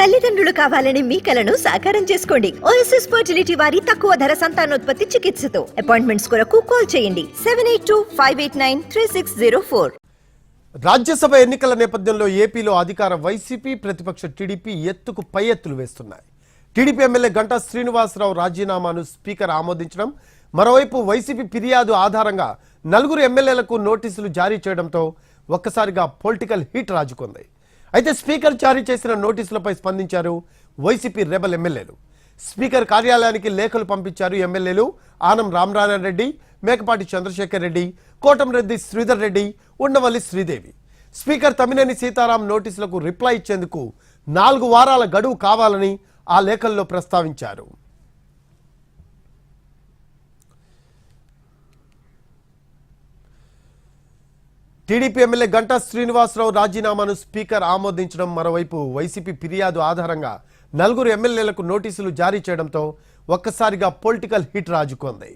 తల్లిదండ్రులు కావాలని మీ కలను సాకారం చేసుకోండి. ఓఎస్ఎస్ ఫర్టిలిటీ వారి తక్కువ ధర సంతానోత్పత్తి చికిత్సతో. అపాయింట్మెంట్స్ కొరకు కాల్ చేయండి. Seven eight two five eight nine three six zero four Rajya Sabha ఎన్నికల నేపథ్యంలో ఏపీలో అధికార వైసీపీ ప్రతిపక్ష టీడీపీ ఎత్తుకు పై ఎత్తులు వేస్తున్నాయి. టీడీపీ ఎమ్మెల్యే గంటా శ్రీనివాసరావు రాజీనామాను స్పీకర్ ఆమోదించడం మరోవైపు వైసీపీ ఫిర్యాదు ఆధారంగా నలుగురు ఎమ్మెల్యేలకు నోటీసులు జారీ చేయడంతో ఒక్కసారిగా పొలిటికల్ హీట్ రాజుకుంది. అయితే స్పీకర్ జారీ చేసిన నోటీసులపై స్పందించారు వైసీపీ రెబల్ ఎమ్మెల్యేలు. స్పీకర్ కార్యాలయానికి లేఖలు పంపించారు ఎమ్మెల్యేలు ఆనం రామనారాయణ రెడ్డి మేకపాటి చంద్రశేఖర్ రెడ్డి కోటంరెడ్డి శ్రీధర్ రెడ్డి ఉండవల్లి శ్రీదేవి. స్పీకర్ తమ్మినేని సీతారాం నోటీసులకు రిప్లై ఇచ్చేందుకు నాలుగు వారాల గడువు కావాలని ఆ లేఖల్లో ప్రస్తావించారు. టీడీపీ ఎమ్మెల్యే గంటా శ్రీనివాసరావు రాజీనామాను స్పీకర్ ఆమోదించడం మరోవైపు వైసీపీ ఫిర్యాదు ఆధారంగా నలుగురు ఎమ్మెల్యేలకు నోటీసులు జారీ చేయడంతో ఒక్కసారిగా పొలిటికల్ హిట్ రాజుకుంది.